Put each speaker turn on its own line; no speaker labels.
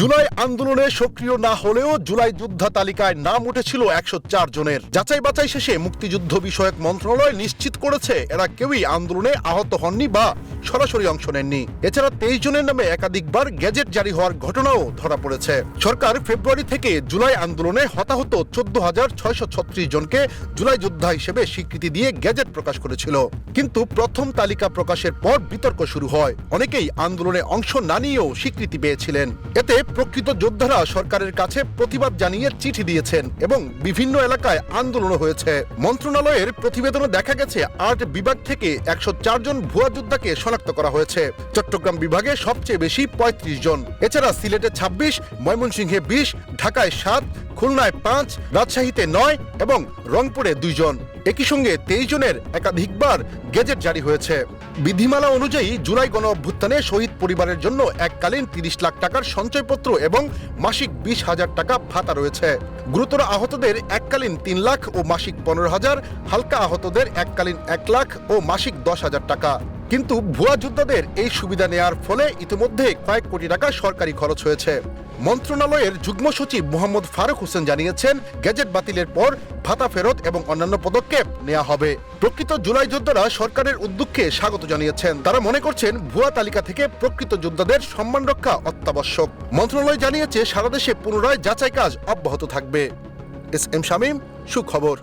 জুলাই আন্দোলনে সক্রিয় না হলেও জুলাই যোদ্ধা তালিকায় নাম উঠেছিল একশো চার জনের। যাচাই বাছাই শেষে মুক্তিযুদ্ধ বিষয়ক মন্ত্রণালয় নিশ্চিত করেছে, এরা কেউই আন্দোলনে আহত হননি বা সরাসরি অংশ নেননি। এছাড়া তেইশ জনের নামে একাধিকবার গেজেট জারি হওয়ার ঘটনাও ধরা পড়েছে। সরকার ফেব্রুয়ারি থেকে জুলাই আন্দোলনে হতাহত চোদ্দ হাজার ছয়শো ছত্রিশ জনকে জুলাই যোদ্ধা হিসেবে স্বীকৃতি দিয়ে গেজেট প্রকাশ করেছিল। কিন্তু প্রথম তালিকা প্রকাশের পর বিতর্ক শুরু হয়। অনেকেই আন্দোলনে অংশ না নিয়েও স্বীকৃতি পেয়েছিলেন। এতে প্রকৃত যোদ্ধারা সরকারের কাছে প্রতিবাদ জানিয়ে চিঠি দিয়েছেন এবং বিভিন্ন এলাকায় আন্দোলন হয়েছে। মন্ত্রণালয়ের প্রতিবেদনে দেখা গেছে, আট বিভাগ থেকে একশো জন ভুয়া যোদ্ধাকে শনাক্ত করা হয়েছে। চট্টগ্রাম বিভাগে সবচেয়ে বেশি পঁয়ত্রিশ জন। এছাড়া সিলেটে ছাব্বিশ, ময়মনসিংহে বিশ, ঢাকায় সাত, খুলনায় পাঁচ, রাজশাহীতে নয় এবং রংপুরে দুইজন একই সঙ্গে তেইশ জনের একাধিকবার গেজেট জারি হয়েছে। বিধিমালা অনুযায়ী জুলাই গণ অভ্যুত্থানে শহীদ পরিবারের জন্য এককালীন তিরিশ লাখ টাকার সঞ্চয়পত্র এবং মাসিক বিশ হাজার টাকা ভাতা রয়েছে। গুরুতর আহতদের এককালীন তিন লাখ ও মাসিক পনেরো হাজার, হালকা আহতদের এককালীন এক লাখ ও মাসিক দশ হাজার টাকা। কিন্তু ভুয়া যোদ্ধাদের এই সুবিধা নেয়ার ফলে ইতিমধ্যে কয়েক কোটি টাকা সরকারি খরচ হয়েছে। মন্ত্রণালয়ের যুগ্ম সচিব মোহাম্মদ ফারুক হোসেন জানিয়েছেন গেজেট বাতিলের পর ভাতা ফেরত এবং অন্যান্য পদক্ষেপ নেওয়া হবে। প্রকৃত জুলাই যোদ্ধারা সরকারের উদ্যোগকে স্বাগত জানিয়েছেন। তারা মনে করছেন, ভুয়া তালিকা থেকে প্রকৃত যোদ্ধাদের সম্মান রক্ষা অত্যাবশ্যক। মন্ত্রণালয় জানিয়েছে, সারা দেশে পুনরায় যাচাই কাজ অব্যাহত থাকবে। এস এম শামীম, সুখবর।